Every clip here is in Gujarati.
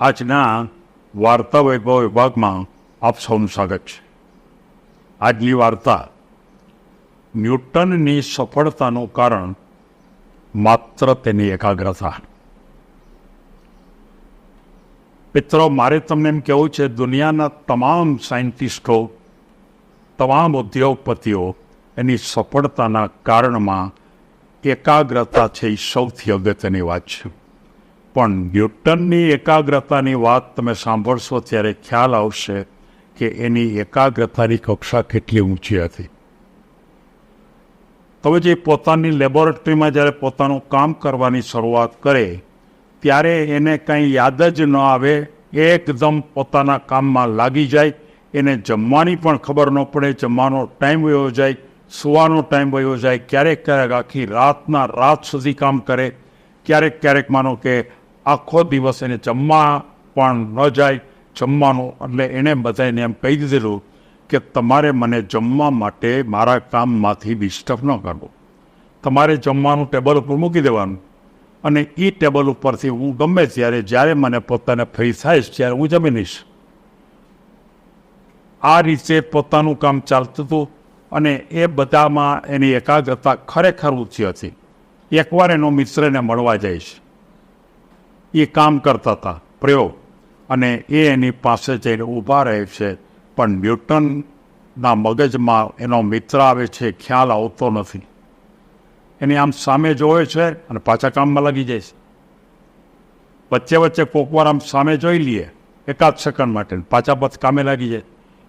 આજના વાર્તા વૈભવ વિભાગમાં આપ સૌનું સ્વાગત છે. આજની વાર્તા ન્યૂટનની સફળતાનું કારણ માત્ર તેની એકાગ્રતા. મિત્રો, મારે તમને એમ કહેવું છે, દુનિયાના તમામ સાયન્ટિસ્ટો, તમામ ઉદ્યોગપતિઓ એની સફળતાના કારણમાં એકાગ્રતા છે એ સૌથી અગત્યની વાત છે. પણ ન્યૂટનની એકાગ્રતાની વાત તમે સાંભળશો ત્યારે ખ્યાલ આવશે કે એની એકાગ્રતાની કક્ષા કેટલી ઊંચી હતી. તમે જે પોતાની લેબોરેટરીમાં જ્યારે પોતાનું કામ કરવાની શરૂઆત કરે, ત્યારે એને કંઈ યાદ જ ન આવે, એકદમ પોતાના કામમાં લાગી જાય, એને જમવાની પણ ખબર ન પડે, જમવાનો ટાઈમ વયો જાય, સુવાનો ટાઈમ વયો જાય, ક્યારેક ક્યારેક આખી રાતના રાત સુધી કામ કરે, ક્યારેક ક્યારેક માનો કે આખો દિવસ એને જમવા પણ ન જાય, જમવાનું, એટલે એણે બધાને એમ કહી દીધેલું કે તમારે મને જમવા માટે મારા કામમાંથી ડિસ્ટર્બ ન કરવું. તમારે જમવાનું ટેબલ ઉપર મૂકી દેવાનું. અને એ ટેબલ ઉપરથી હું ગમે ત્યારે, જ્યારે મને પોતાને ફ્રી થાય ત્યારે હું જમી લઈશ. આ રીતે પોતાનું કામ ચાલતું હતું અને એ બધામાં એની એકાગ્રતા ખરેખર ઊંચી હતી. એકવાર એનો મિત્રને મળવા છે એ કામ કરતા હતા. પ્રયોગ. અને એ એની પાસે જઈને ઊભા રહે છે. પણ ન્યૂટનના મગજમાં એનો મિત્ર આવે છે, ખ્યાલ આવતો નથી. એની આમ સામે જોવે છે અને પાછા કામમાં લાગી જાય છે. વચ્ચે વચ્ચે કોક વાર આમ સામે જોઈ લઈએ એકાદ સેકન્ડ માટે પાછા પછી કામે લાગી જાય.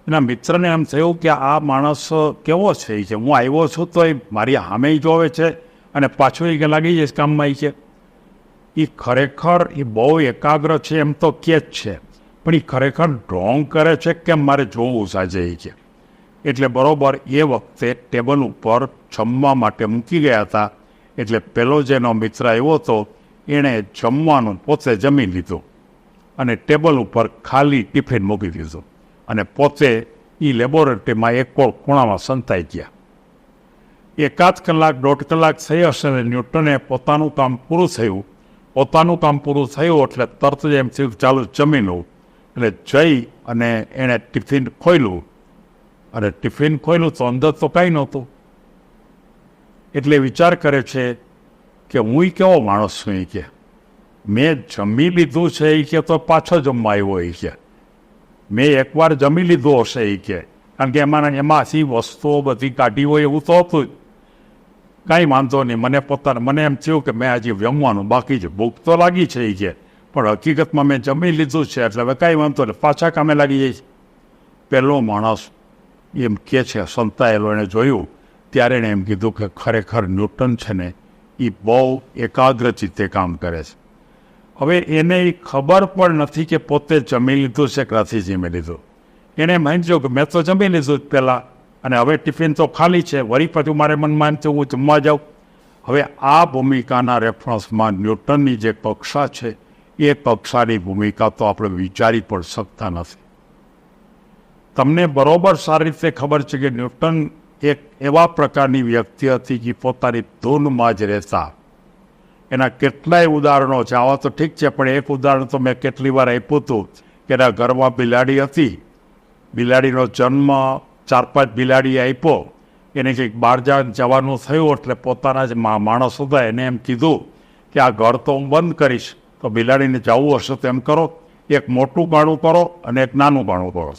એના મિત્રને એમ થયું કે આ માણસ કેવો છે એ છે? હું આવ્યો છું તો એ મારી સામે જોવે છે અને પાછું એ લાગી જાય કામમાં એ છે. એ ખરેખર એ બહુ એકાગ્ર છે એમ તો કે જ છે. પણ એ ખરેખર ડ્રોંગ કરે છે કે મારે જોવું સાજે એ છે? એટલે બરોબર એ વખતે ટેબલ ઉપર જમવા માટે મૂકી ગયા હતા. એટલે પેલો જેનો મિત્ર આવ્યો હતો, એણે જમવાનું પોતે જમી લીધું અને ટેબલ ઉપર ખાલી ટિફિન મૂકી દીધું અને પોતે એ લેબોરેટરીમાં એક ખૂણામાં સંતાઈ ગયા. એકાદ કલાક, દોઢ કલાક થઈ હશે અને ન્યૂટને પોતાનું કામ પૂરું થયું પોતાનું કામ પૂરું થયું એટલે તરત જ એમ થયું ચાલુ જમી લઉં એટલે જઈ અને એણે ટિફિન ખોલ્યું અને ટિફિન ખોલ્યું તો અંદર તો કાંઈ નહોતું એટલે વિચાર કરે છે કે હું કેવો માણસ છું એ કે મેં જમી લીધું છે એ કે તો પાછો જમવા આવ્યો એ કે મેં એકવાર જમી લીધું હશે એ કે કારણ કે એમાં એમાંથી વસ્તુઓ બધી કાઢી હોય એવું તો હતું જ કાંઈ વાંધો નહીં. મને પોતાને મને એમ થયું કે મેં હજી જમવાનું બાકી છે. ભૂખ તો લાગી છે એ છે પણ હકીકતમાં મેં જમી લીધું છે, એટલે હવે કાંઈ વાંધો નહીં. પાછા કામે લાગી જાય પહેલો માણસ એમ કે છે, સંતાયેલો એણે જોયું. ત્યારે એણે એમ કીધું કે ખરેખર ન્યૂટન છે ને એ બહુ એકાગ્ર ચિત્તે કામ કરે છે. હવે એને એ ખબર પણ નથી કે પોતે જમી લીધું છે કે નથી જમી લીધું. એણે માન્યું કે મેં તો જમી લીધું જ પહેલાં. અને હવે ટિફિન તો ખાલી છે. વળી પાછું મારે મનમાં એમ હું જમવા જાઉં. હવે આ ભૂમિકાના રેફરન્સમાં ન્યૂટનની જે કક્ષા છે, એ કક્ષાની ભૂમિકા તો આપણે વિચારી પણ શકતા નથી. તમને બરોબર સારી રીતે ખબર છે કે ન્યૂટન એક એવા પ્રકારની વ્યક્તિ હતી કે પોતાની ધૂનમાં જ રહેતા. એના કેટલાય ઉદાહરણો છે. આવા તો ઠીક છે, પણ એક ઉદાહરણ તો મેં કેટલી વાર આપ્યું હતું કે એના ઘરમાં બિલાડી હતી. બિલાડીનો જન્મ ચાર પાંચ બિલાડી આપ્યો એને કંઈક બહાર જવાનું થયું એટલે પોતાના જ માણસ હતા. એને એમ કીધું કે આ ઘર તો હું બંધ કરીશ. તો બિલાડીને જવું હશે તો એમ કરો, એક મોટું ગાણું કરો અને એક નાનું ગાણું કરો.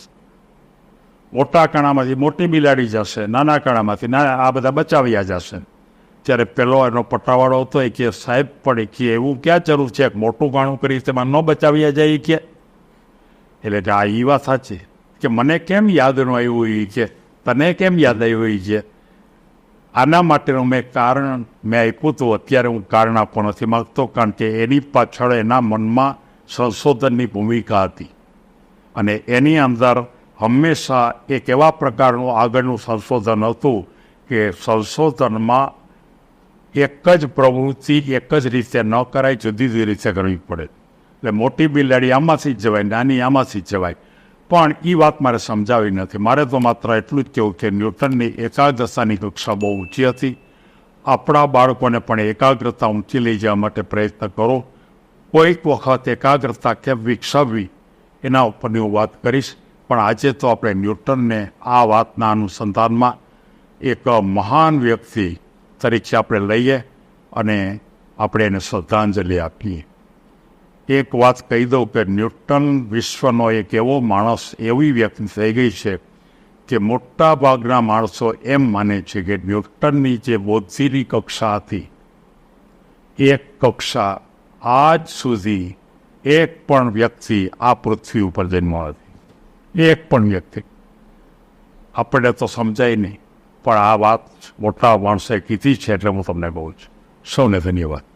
મોટા કાણામાંથી મોટી બિલાડી જશે, નાના કણામાંથી, ના, આ બધા બચાવ્યા જશે. ત્યારે પેલો એનો પટાવાળો હતો, એ કે સાહેબ, પણ એ કે એવું ક્યાં જરૂર છે? એક મોટું ગાણું કરી, તેમાં ન બચાવ્યા જાય કે એટલે કે આ એ વાત સાચી. કે મને કેમ યાદ ન આવ્યું એ છે? તને કેમ યાદ આવ્યું એ છે? આના માટેનું મેં કારણ મેં આપ્યું હતું અત્યારે હું કારણ આપવા નથી માગતો, કારણ કે એની પાછળ એના મનમાં સંશોધનની ભૂમિકા હતી. અને એની અંદર હંમેશા એક એવા પ્રકારનું આગળનું સંશોધન હતું કે સંશોધનમાં એક જ પ્રવૃત્તિ એક જ રીતે ન કરાય, જુદી જુદી રીતે કરવી પડે. એટલે મોટી બિલાડી આમાંથી જ જવાય, નાની આમાંથી જ જવાય. પણ એ વાત મારે સમજાવી નથી. મારે તો માત્ર એટલું જ કહેવું કે ન્યૂટનની એકાગ્રતાની કક્ષા બહુ ઊંચી હતી. આપણા બાળકોને પણ એકાગ્રતા ઊંચી લઈ જવા માટે પ્રયત્ન કરો. કોઈક વખત એકાગ્રતા કેમ વિકસાવવી એના ઉપરની હું વાત કરીશ. પણ આજે તો આપણે ન્યૂટનને આ વાતના અનુસંધાનમાં એક મહાન વ્યક્તિ તરીકે આપણે લઈએ અને આપણે એને શ્રદ્ધાંજલિ આપીએ. એક વાત કહી દઉં કે ન્યૂટન વિશ્વનો એક એવો માણસ એવી વ્યક્તિ થઈ ગઈ છે કે મોટા ભાગના માણસો એમ માને છે કે ન્યૂટનની જે બૌદ્ધિની કક્ષા હતી, એક કક્ષા આજ સુધી એક પણ વ્યક્તિ આ પૃથ્વી ઉપર જન્મ હતી એક પણ વ્યક્તિ. આપણે તો સમજાય નહીં, પણ આ વાત મોટા માણસે કીધી છે એટલે હું તમને કહું છું. સૌને ધન્યવાદ.